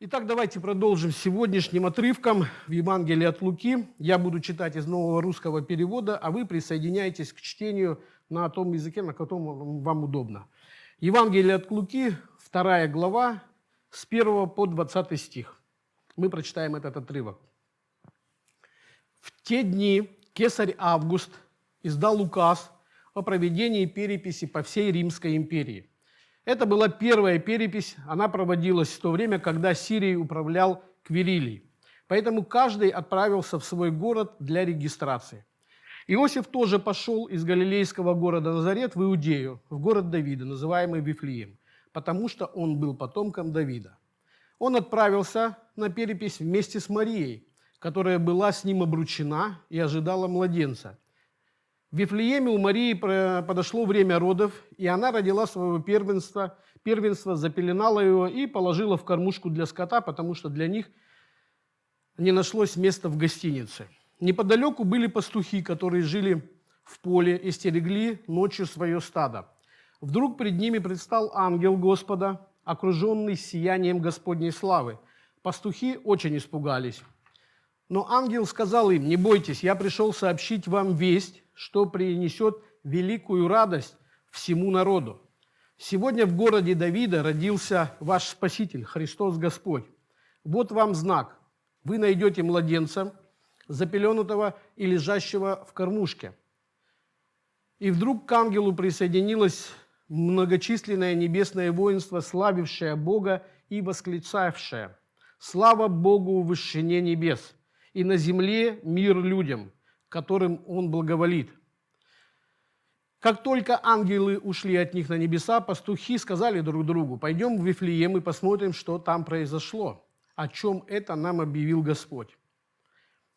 Итак, давайте продолжим сегодняшним отрывком в Евангелии от Луки. Я буду читать из нового русского перевода, а вы присоединяйтесь к чтению на том языке, на котором вам удобно. Евангелие от Луки, вторая глава, с 1 по 20 стих. Мы прочитаем этот отрывок. В те дни кесарь Август издал указ о проведении переписи по всей Римской империи – это была первая перепись, она проводилась в то время, когда Сирией управлял Квирилий. Поэтому каждый отправился в свой город для регистрации. Иосиф тоже пошел из галилейского города Назарет в Иудею, в город Давида, называемый Вифлеем, потому что он был потомком Давида. Он отправился на перепись вместе с Марией, которая была с ним обручена и ожидала младенца – в Вифлееме у Марии подошло время родов, и она родила своего первенства, первенства, запеленала его и положила в кормушку для скота, потому что для них не нашлось места в гостинице. Неподалеку были пастухи, которые жили в поле и стерегли ночью свое стадо. Вдруг пред ними предстал ангел Господа, окруженный сиянием Господней славы. Пастухи очень испугались. Но ангел сказал им, не бойтесь, я пришел сообщить вам весть, что принесет великую радость всему народу. Сегодня в городе Давида родился ваш Спаситель, Христос Господь. Вот вам знак. Вы найдете младенца, запеленутого и лежащего в кормушке. И вдруг к ангелу присоединилось многочисленное небесное воинство, славившее Бога и восклицавшее «Слава Богу в вышине небес, и на земле мир людям, которым он благоволит. Как только ангелы ушли от них на небеса, пастухи сказали друг другу, пойдем в Вифлеем и посмотрим, что там произошло, о чем это нам объявил Господь.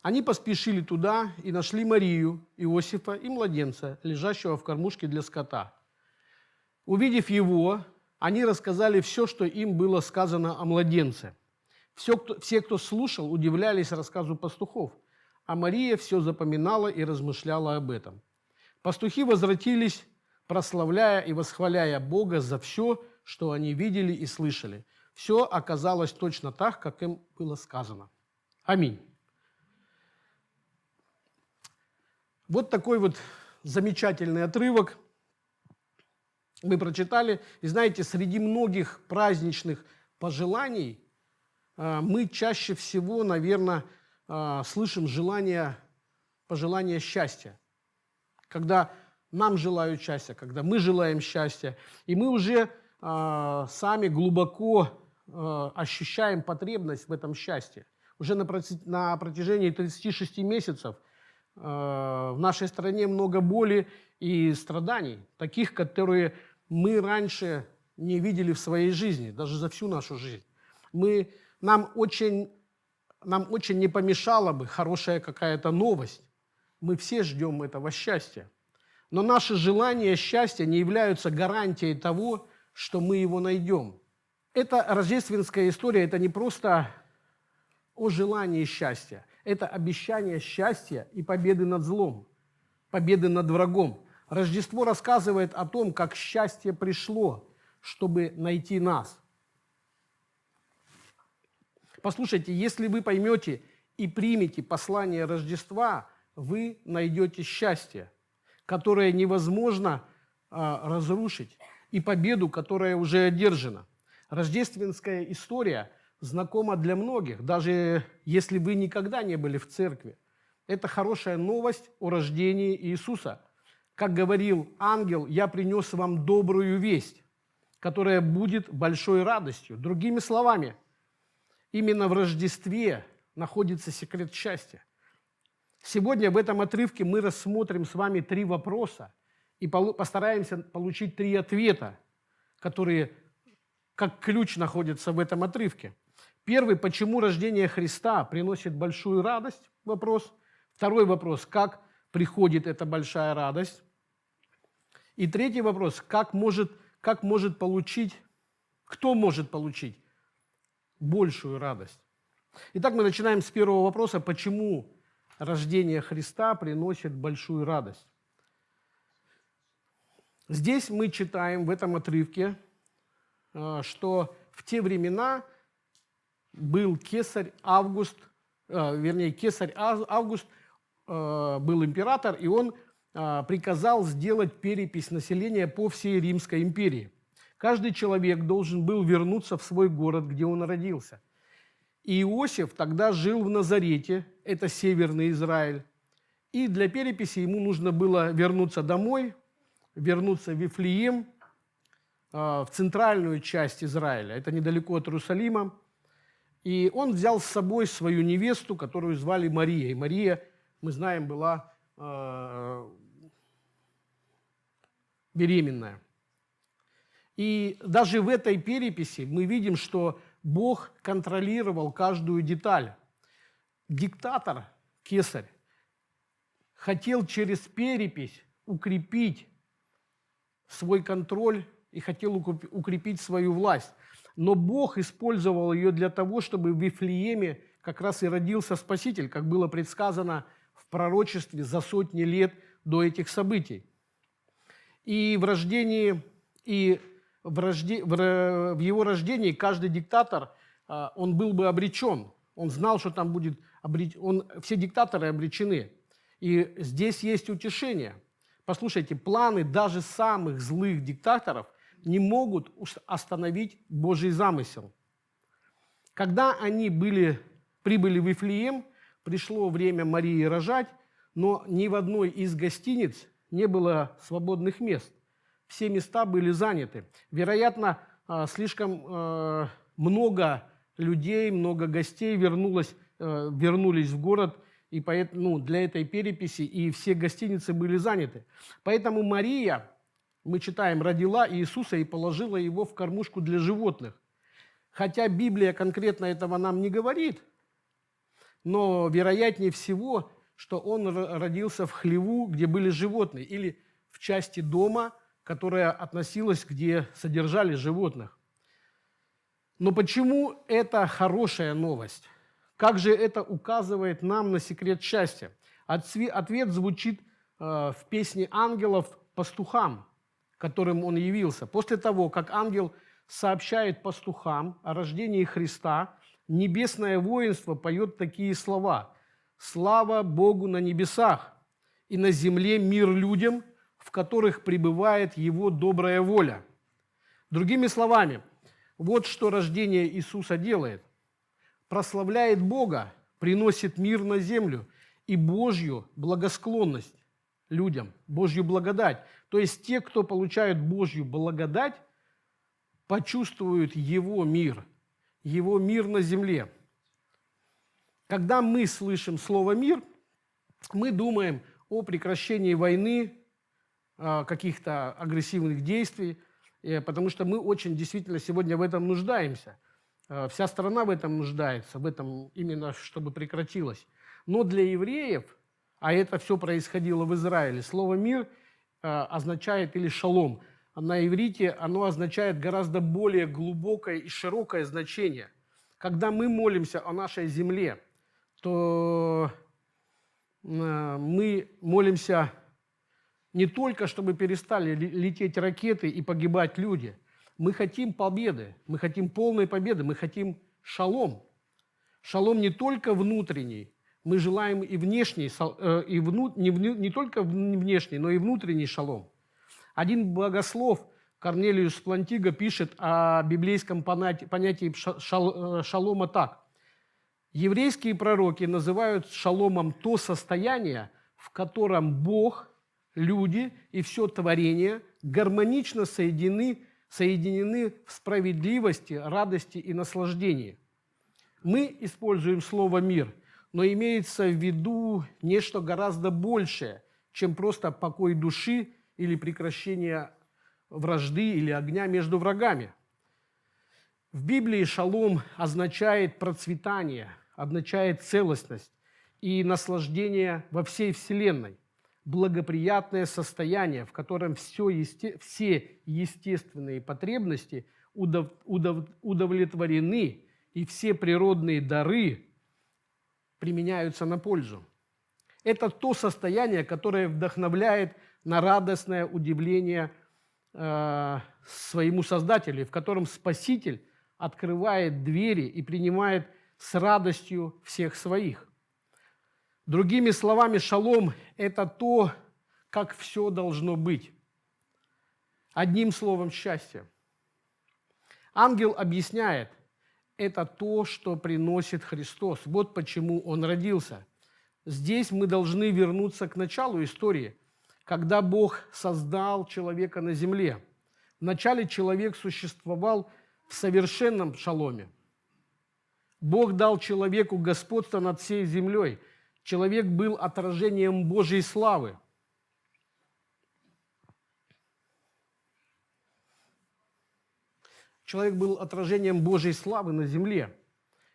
Они поспешили туда и нашли Марию, Иосифа и младенца, лежащего в кормушке для скота. Увидев его, они рассказали все, что им было сказано о младенце. Все, кто, все, кто слушал, удивлялись рассказу пастухов – а Мария все запоминала и размышляла об этом. Пастухи возвратились, прославляя и восхваляя Бога за все, что они видели и слышали. Все оказалось точно так, как им было сказано. Аминь. Вот такой вот замечательный отрывок мы прочитали. И знаете, среди многих праздничных пожеланий а, мы чаще всего, наверное, э, слышим желание, пожелание счастья. Когда нам желают счастья, когда мы желаем счастья, и мы уже э, сами глубоко э, ощущаем потребность в этом счастье. Уже на, на протяжении 36 месяцев э, в нашей стране много боли и страданий, таких, которые мы раньше не видели в своей жизни, даже за всю нашу жизнь. Мы, нам очень нам очень не помешала бы хорошая какая-то новость. Мы все ждем этого счастья. Но наши желания счастья не являются гарантией того, что мы его найдем. Это рождественская история, это не просто о желании счастья. Это обещание счастья и победы над злом, победы над врагом. Рождество рассказывает о том, как счастье пришло, чтобы найти нас. Послушайте, если вы поймете и примете послание Рождества, вы найдете счастье, которое невозможно а, разрушить, и победу, которая уже одержана. Рождественская история знакома для многих, даже если вы никогда не были в церкви. Это хорошая новость о рождении Иисуса. Как говорил ангел, я принес вам добрую весть, которая будет большой радостью. Другими словами – Именно в Рождестве находится секрет счастья. Сегодня в этом отрывке мы рассмотрим с вами три вопроса и постараемся получить три ответа, которые как ключ находятся в этом отрывке. Первый, почему рождение Христа приносит большую радость? Вопрос. Второй вопрос, как приходит эта большая радость? И третий вопрос, как может, как может получить, кто может получить большую радость. Итак, мы начинаем с первого вопроса, почему рождение Христа приносит большую радость. Здесь мы читаем в этом отрывке, э, что в те времена был кесарь Август, э, вернее, кесарь Август э, был император, и он приказал сделать перепись населения по всей Римской империи. Каждый человек должен был вернуться в свой город, где он родился. И Иосиф тогда жил в Назарете, это северный Израиль. И для переписи ему нужно было вернуться домой, вернуться в Вифлеем, в центральную часть Израиля. Это недалеко от Иерусалима. И он взял с собой свою невесту, которую звали Мария. И Мария, мы знаем, была э, беременная. И даже в этой переписи мы видим, что Бог контролировал каждую деталь. Диктатор, кесарь, хотел через перепись укрепить свой контроль и хотел укрепить свою власть. Но Бог использовал ее для того, чтобы в Вифлееме как раз и родился Спаситель, как было предсказано в пророчестве за сотни лет до этих событий. И в рождении, и в, рожде, в, его рождении каждый диктатор, а, он был бы обречен. Он знал, что там будет обреч... он, все диктаторы обречены. И здесь есть утешение. Послушайте, планы даже самых злых диктаторов – не могут остановить Божий замысел. Когда они были, прибыли в Вифлеем, пришло время Марии рожать, но ни в одной из гостиниц не было свободных мест. Все места были заняты. Вероятно, а, слишком а, много людей, много гостей вернулось, а, вернулись в город и поэтому, ну, для этой переписи, и все гостиницы были заняты. Поэтому Мария мы читаем, родила Иисуса и положила его в кормушку для животных. Хотя Библия конкретно этого нам не говорит, но вероятнее всего, что он родился в хлеву, где были животные, или в части дома, которая относилась, где содержали животных. Но почему это хорошая новость? Как же это указывает нам на секрет счастья? Ответ звучит э, в песне ангелов пастухам – которым он явился. После того, как ангел сообщает пастухам о рождении Христа, небесное воинство поет такие слова «Слава Богу на небесах и на земле мир людям, в которых пребывает Его добрая воля». Другими словами, вот что рождение Иисуса делает. Прославляет Бога, приносит мир на землю и Божью благосклонность людям, Божью благодать. То есть те, кто получают Божью благодать, почувствуют Его мир, Его мир на земле. Когда мы слышим слово «мир», мы думаем о прекращении войны, каких-то агрессивных действий, э, потому что мы очень действительно сегодня в этом нуждаемся. Э, вся страна в этом нуждается, в этом именно, чтобы прекратилось. Но для евреев – а это все происходило в Израиле. Слово «мир» э, означает, или «шалом», на иврите оно означает гораздо более глубокое и широкое значение. Когда мы молимся о нашей земле, то мы молимся не только, чтобы перестали лететь ракеты и погибать люди. Мы хотим победы, мы хотим полной победы, мы хотим шалом. Шалом не только внутренний, мы желаем и внешний, э, и вну, не, не только внешний, но и внутренний шалом. Один богослов, Корнелиус Плантига, пишет о библейском понятии э, шалома так. Еврейские пророки называют шаломом то состояние, в котором Бог, люди и все творение гармонично соединены, соединены в справедливости, радости и наслаждении. Мы используем слово «мир», но имеется в виду нечто гораздо большее, чем просто покой души или прекращение вражды или огня между врагами. В Библии шалом означает процветание, означает целостность и наслаждение во всей Вселенной, благоприятное состояние, в котором все, есте, все естественные потребности удов, удов, удовлетворены и все природные дары применяются на пользу. Это то состояние, которое вдохновляет на радостное удивление э, своему Создателю, в котором Спаситель открывает двери и принимает с радостью всех своих. Другими словами, шалом – это то, как все должно быть. Одним словом, счастье. Ангел объясняет, это то, что приносит Христос. Вот почему Он родился. Здесь мы должны вернуться к началу истории, когда Бог создал человека на земле. Вначале человек существовал в совершенном шаломе. Бог дал человеку господство над всей землей. Человек был отражением Божьей славы. Человек был отражением Божьей славы на земле,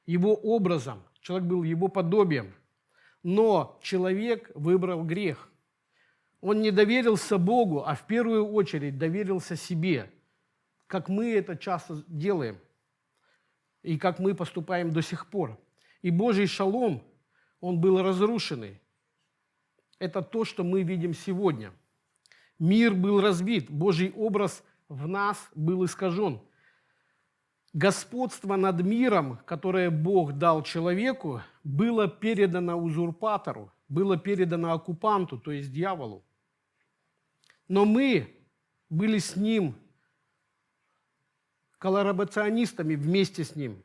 его образом. Человек был его подобием. Но человек выбрал грех. Он не доверился Богу, а в первую очередь доверился себе, как мы это часто делаем и как мы поступаем до сих пор. И Божий шалом, он был разрушенный. Это то, что мы видим сегодня. Мир был разбит, Божий образ в нас был искажен – господство над миром, которое Бог дал человеку, было передано узурпатору, было передано оккупанту, то есть дьяволу. Но мы были с ним коллаборационистами вместе с ним.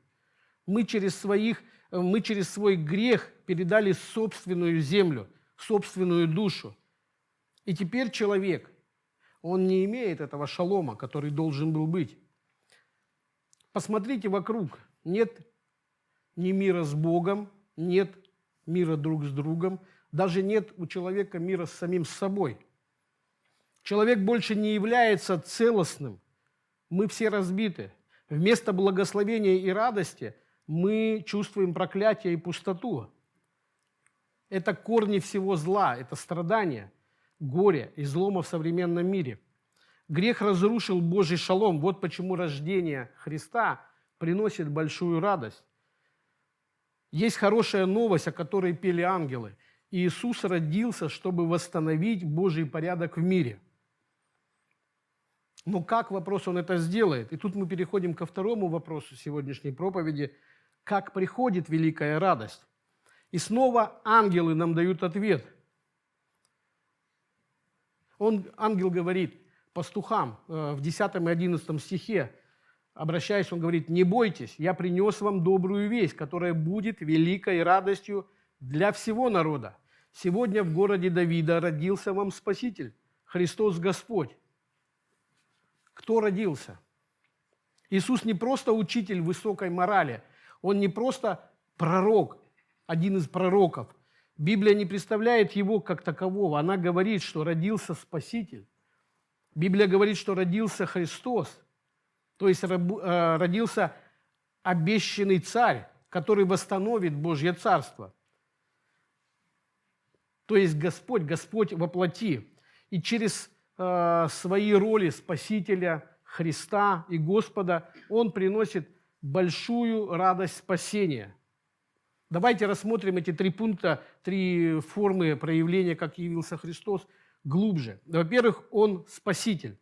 Мы через, своих, мы через свой грех передали собственную землю, собственную душу. И теперь человек, он не имеет этого шалома, который должен был быть. Посмотрите вокруг. Нет ни мира с Богом, нет мира друг с другом, даже нет у человека мира с самим собой. Человек больше не является целостным. Мы все разбиты. Вместо благословения и радости мы чувствуем проклятие и пустоту. Это корни всего зла, это страдания, горе и злома в современном мире – Грех разрушил Божий шалом. Вот почему рождение Христа приносит большую радость. Есть хорошая новость, о которой пели ангелы. Иисус родился, чтобы восстановить Божий порядок в мире. Но как вопрос он это сделает? И тут мы переходим ко второму вопросу сегодняшней проповеди. Как приходит великая радость? И снова ангелы нам дают ответ. Он, ангел говорит, пастухам э, в 10 и 11 стихе, обращаясь, он говорит, «Не бойтесь, я принес вам добрую весть, которая будет великой радостью для всего народа. Сегодня в городе Давида родился вам Спаситель, Христос Господь». Кто родился? Иисус не просто учитель высокой морали, Он не просто пророк, один из пророков. Библия не представляет Его как такового, она говорит, что родился Спаситель. Библия говорит, что родился Христос, то есть э, родился обещанный царь, который восстановит Божье Царство. То есть Господь, Господь во плоти. И через э, свои роли Спасителя, Христа и Господа Он приносит большую радость спасения. Давайте рассмотрим эти три пункта, три формы проявления, как явился Христос – глубже. Во-первых, он спаситель.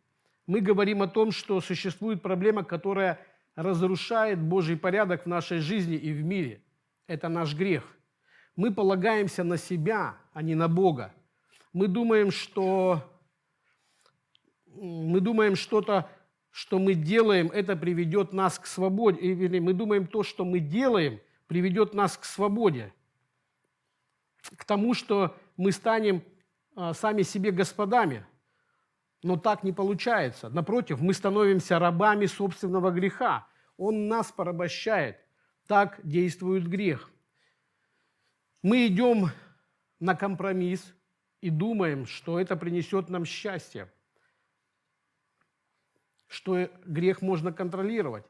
Мы говорим о том, что существует проблема, которая разрушает Божий порядок в нашей жизни и в мире. Это наш грех. Мы полагаемся на себя, а не на Бога. Мы думаем, что мы думаем что-то, что мы делаем, это приведет нас к свободе. Или мы думаем, то, что мы делаем, приведет нас к свободе. К тому, что мы станем а, сами себе господами. Но так не получается. Напротив, мы становимся рабами собственного греха. Он нас порабощает. Так действует грех. Мы идем на компромисс и думаем, что это принесет нам счастье, что грех можно контролировать.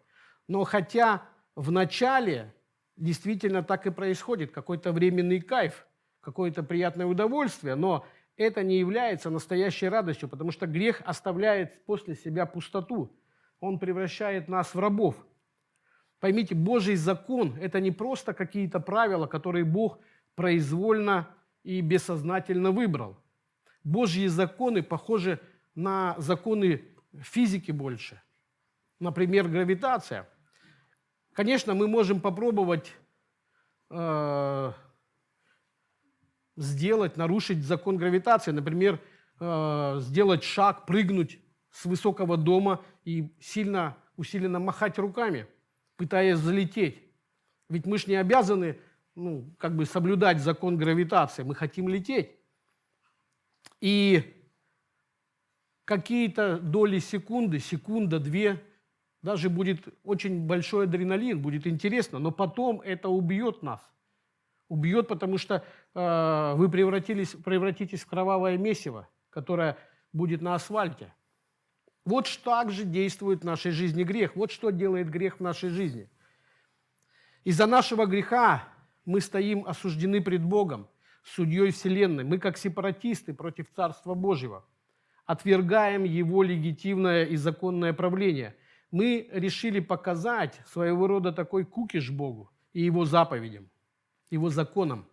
Но хотя в начале действительно так и происходит, какой-то временный кайф, какое-то приятное удовольствие, но это не является настоящей радостью, потому что грех оставляет после себя пустоту. Он превращает нас в рабов. Поймите, Божий закон – это не просто какие-то правила, которые Бог произвольно и бессознательно выбрал. Божьи законы похожи на законы физики больше. Например, гравитация. Конечно, мы можем попробовать э, сделать, нарушить закон гравитации. Например, э, сделать шаг, прыгнуть с высокого дома и сильно, усиленно махать руками, пытаясь залететь. Ведь мы же не обязаны ну, как бы соблюдать закон гравитации, мы хотим лететь. И какие-то доли секунды, секунда, две, даже будет очень большой адреналин, будет интересно, но потом это убьет нас. Убьет, потому что э, вы превратились, превратитесь в кровавое месиво, которое будет на асфальте. Вот так же действует в нашей жизни грех. Вот что делает грех в нашей жизни. Из-за нашего греха мы стоим осуждены пред Богом, судьей Вселенной. Мы, как сепаратисты против Царства Божьего, отвергаем Его легитимное и законное правление. Мы решили показать своего рода такой кукиш Богу и Его заповедям, Его законам.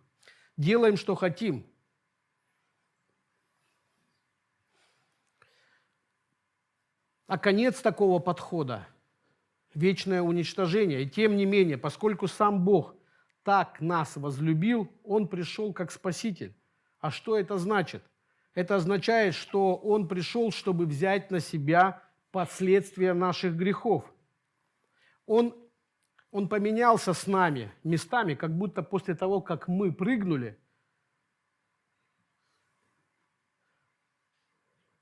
Делаем, что хотим. А конец такого подхода – вечное уничтожение. И тем не менее, поскольку сам Бог так нас возлюбил, Он пришел как Спаситель. А что это значит? Это означает, что Он пришел, чтобы взять на себя последствия наших грехов. Он, он поменялся с нами местами, как будто после того, как мы прыгнули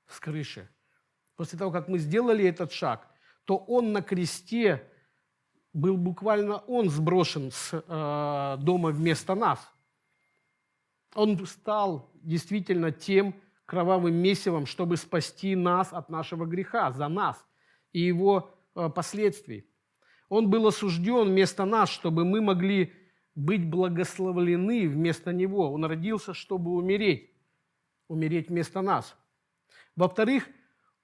с крыши, после того, как мы сделали этот шаг, то Он на кресте был буквально он сброшен с э, дома вместо нас. Он стал действительно тем кровавым месивом, чтобы спасти нас от нашего греха, за нас и его э, последствий. Он был осужден вместо нас, чтобы мы могли быть благословлены вместо него. Он родился, чтобы умереть, умереть вместо нас. Во-вторых,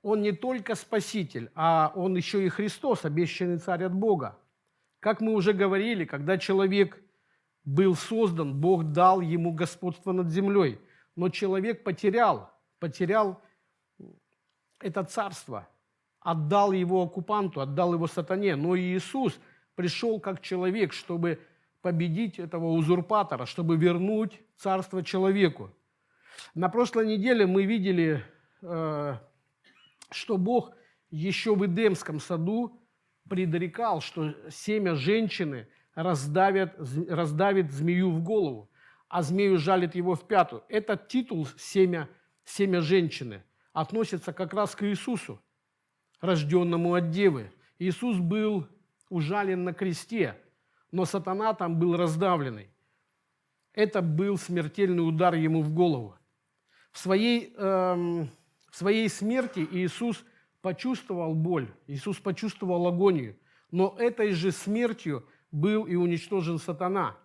он не только Спаситель, а он еще и Христос, обещанный царь от Бога. Как мы уже говорили, когда человек был создан, Бог дал ему господство над землей. Но человек потерял, потерял это царство, отдал его оккупанту, отдал его сатане. Но Иисус пришел как человек, чтобы победить этого узурпатора, чтобы вернуть царство человеку. На прошлой неделе мы видели, э, что Бог еще в Эдемском саду предрекал, что семя женщины раздавит, раздавит змею в голову, а змею жалит его в пяту. Этот титул «семя, «семя женщины» относится как раз к Иисусу, рожденному от Девы. Иисус был ужален на кресте, но сатана там был раздавленный. Это был смертельный удар ему в голову. В своей, эм, в своей смерти Иисус – почувствовал боль, Иисус почувствовал агонию, но этой же смертью был и уничтожен сатана.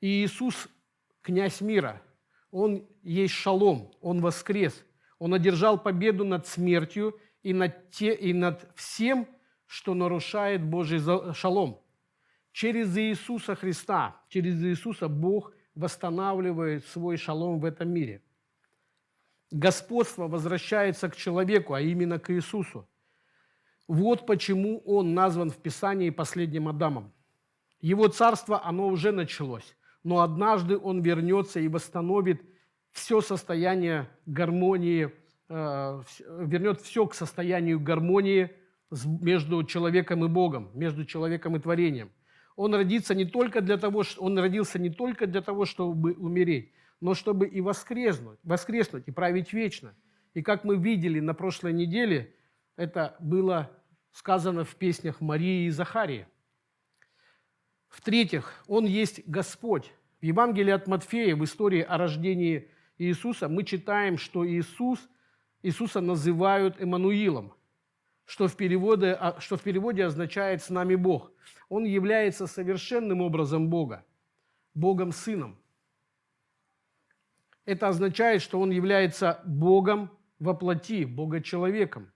И Иисус – князь мира, Он есть шалом, Он воскрес, Он одержал победу над смертью и над, те, и над всем, что нарушает Божий шалом. Через Иисуса Христа, через Иисуса Бог восстанавливает свой шалом в этом мире – господство возвращается к человеку, а именно к Иисусу. Вот почему он назван в Писании последним Адамом. Его царство, оно уже началось, но однажды он вернется и восстановит все состояние гармонии, э, вернет все к состоянию гармонии между человеком и Богом, между человеком и творением. Он родится не только для того, он родился не только для того, чтобы умереть, но чтобы и воскреснуть, воскреснуть и править вечно. И как мы видели на прошлой неделе, это было сказано в песнях Марии и Захарии. В-третьих, Он есть Господь. В Евангелии от Матфея, в истории о рождении Иисуса, мы читаем, что Иисус, Иисуса называют Эммануилом, что в, переводе, а, что в переводе означает «с нами Бог». Он является совершенным образом Бога, Богом Сыном это означает, что он является Богом во плоти, Бога-человеком.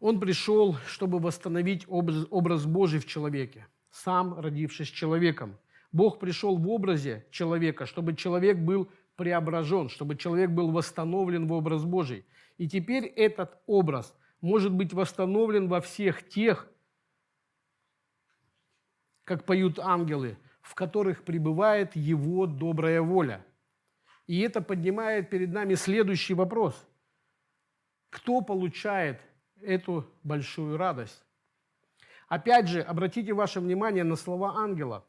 Он пришел, чтобы восстановить образ, образ Божий в человеке, сам родившись человеком. Бог пришел в образе человека, чтобы человек был преображен, чтобы человек был восстановлен в образ Божий. И теперь этот образ может быть восстановлен во всех тех, как поют ангелы, в которых пребывает Его добрая воля. И это поднимает перед нами следующий вопрос. Кто получает эту большую радость? Опять же, обратите ваше внимание на слова ангела,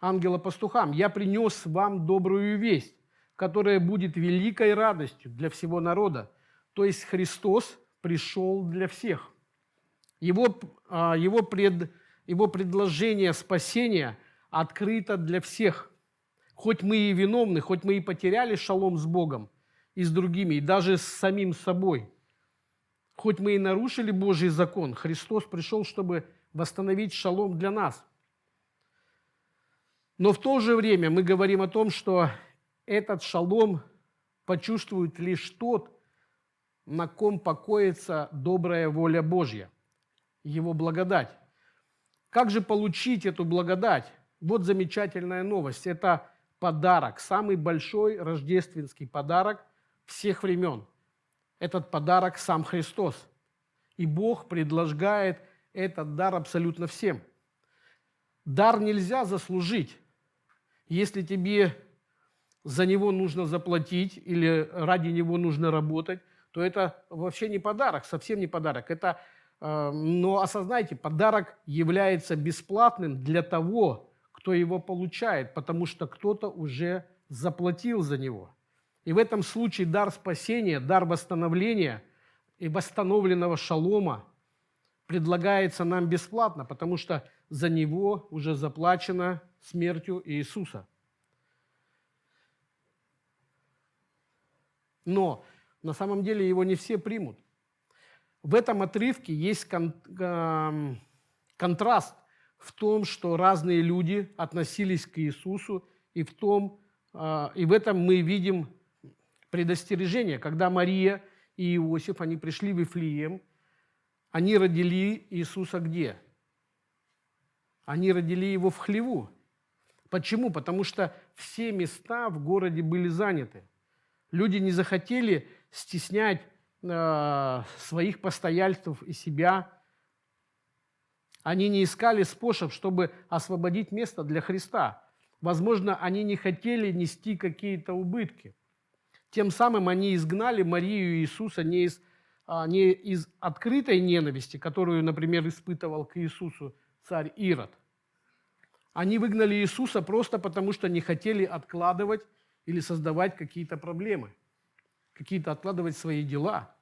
ангела-пастухам. «Я принес вам добрую весть, которая будет великой радостью для всего народа». То есть Христос пришел для всех. Его, а, его, пред, его предложение спасения открыто для всех. Хоть мы и виновны, хоть мы и потеряли шалом с Богом и с другими, и даже с самим собой. Хоть мы и нарушили Божий закон, Христос пришел, чтобы восстановить шалом для нас. Но в то же время мы говорим о том, что этот шалом почувствует лишь тот, на ком покоится добрая воля Божья, Его благодать. Как же получить эту благодать? Вот замечательная новость. Это подарок, самый большой рождественский подарок всех времен. Этот подарок сам Христос. И Бог предлагает этот дар абсолютно всем. Дар нельзя заслужить. Если тебе за него нужно заплатить или ради него нужно работать, то это вообще не подарок, совсем не подарок. Это, э, но осознайте, подарок является бесплатным для того, кто его получает, потому что кто-то уже заплатил за него. И в этом случае дар спасения, дар восстановления и восстановленного шалома – предлагается нам бесплатно, потому что за него уже заплачено смертью Иисуса. Но на самом деле его не все примут. В этом отрывке есть кон, э, контраст в том, что разные люди относились к Иисусу, и в, том, э, и в этом мы видим предостережение, когда Мария и Иосиф, они пришли в Вифлеем, они родили Иисуса где? Они родили его в хлеву. Почему? Потому что все места в городе были заняты. Люди не захотели стеснять э, своих постояльцев и себя. Они не искали способ, чтобы освободить место для Христа. Возможно, они не хотели нести какие-то убытки. Тем самым они изгнали Марию и Иисуса не из а, не из открытой ненависти, которую, например, испытывал к Иисусу царь Ирод. Они выгнали Иисуса просто потому, что не хотели откладывать или создавать какие-то проблемы, какие-то откладывать свои дела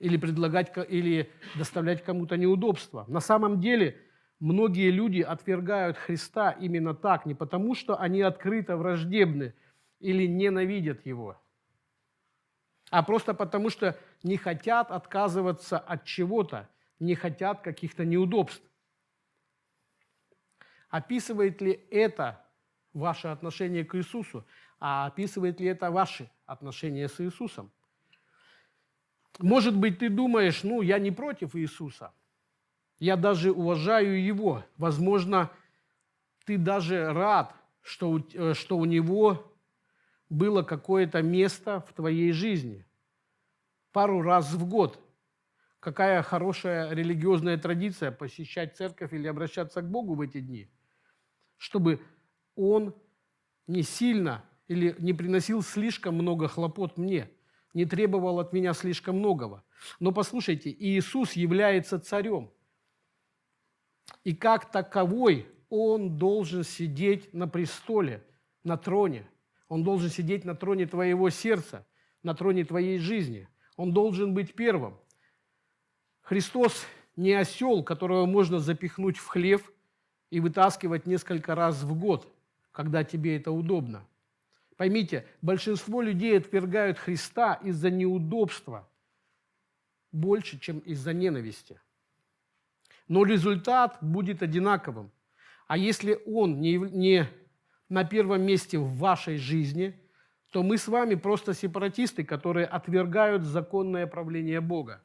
или предлагать или доставлять кому-то неудобства. На самом деле многие люди отвергают Христа именно так, не потому, что они открыто враждебны или ненавидят Его – а просто потому, что не хотят отказываться от чего-то, не хотят каких-то неудобств. Описывает ли это ваше отношение к Иисусу? А описывает ли это ваши отношения с Иисусом? Может быть, ты думаешь, ну, я не против Иисуса, я даже уважаю Его. Возможно, ты даже рад, что у, э, что у Него было какое-то место в твоей жизни. Пару раз в год. Какая хорошая религиозная традиция посещать церковь или обращаться к Богу в эти дни, чтобы Он не сильно или не приносил слишком много хлопот мне, не требовал от меня слишком многого. Но послушайте, Иисус является царем. И как таковой Он должен сидеть на престоле, на троне – он должен сидеть на троне твоего сердца, на троне твоей жизни. Он должен быть первым. Христос не осел, которого можно запихнуть в хлев и вытаскивать несколько раз в год, когда тебе это удобно. Поймите, большинство людей отвергают Христа из-за неудобства больше, чем из-за ненависти. Но результат будет одинаковым. А если он не, не на первом месте в вашей жизни, то мы с вами просто сепаратисты, которые отвергают законное правление Бога.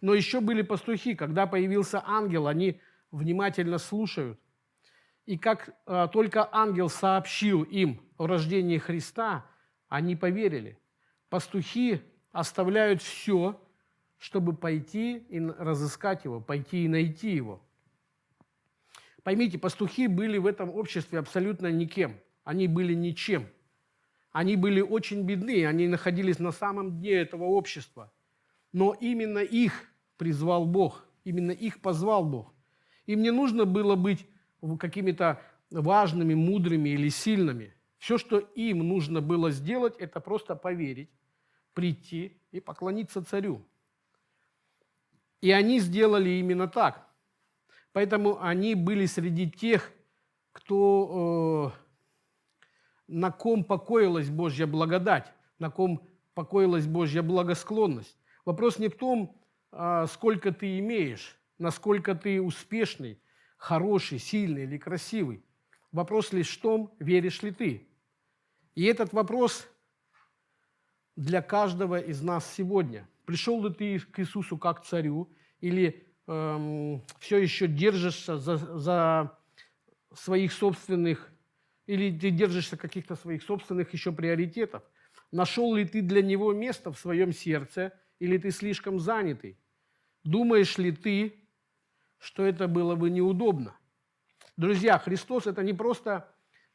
Но еще были пастухи, когда появился ангел, они внимательно слушают. И как а, только ангел сообщил им о рождении Христа, Они поверили. Пастухи оставляют все, чтобы пойти и разыскать его, пойти и найти его. Поймите, пастухи были в этом обществе абсолютно никем. Они были ничем. Они были очень бедны, они находились на самом дне этого общества. Но именно их призвал Бог, именно их позвал Бог. Им не нужно было быть какими-то важными, мудрыми или сильными. Все, что им нужно было сделать, это просто поверить, прийти и поклониться царю. И они сделали именно так. Поэтому они были среди тех, кто, э, на ком покоилась Божья благодать, на ком покоилась Божья благосклонность. Вопрос не в том, э, сколько ты имеешь, насколько ты успешный, хороший, сильный или красивый. Вопрос лишь в том, веришь ли ты. И этот вопрос для каждого из нас сегодня. Пришел ли ты к Иисусу как царю, или эм, все еще держишься за, за своих собственных, или ты держишься каких-то своих собственных еще приоритетов? Нашел ли ты для него место в своем сердце, или ты слишком занятый? Думаешь ли ты, что это было бы неудобно? Друзья, Христос – это не просто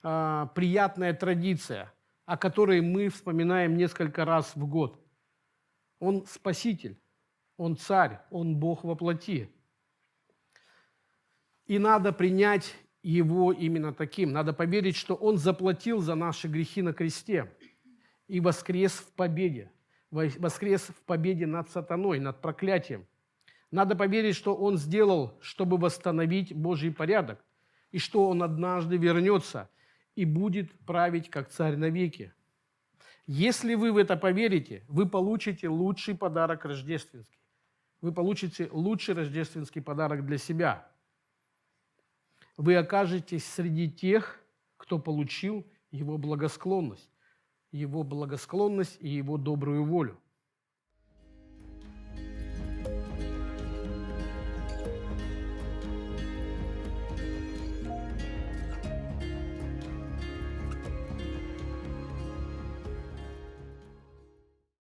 э, приятная традиция, о которой мы вспоминаем несколько раз в год. Он Спаситель, Он Царь, Он Бог во плоти. И надо принять Его именно таким. Надо поверить, что Он заплатил за наши грехи на кресте и воскрес в победе. Воскрес в победе над сатаной, над проклятием. Надо поверить, что Он сделал, чтобы восстановить Божий порядок, и что Он однажды вернется и будет править как царь навеки. Если вы в это поверите, вы получите лучший подарок рождественский. Вы получите лучший рождественский подарок для себя. Вы окажетесь среди тех, кто получил его благосклонность, его благосклонность и его добрую волю.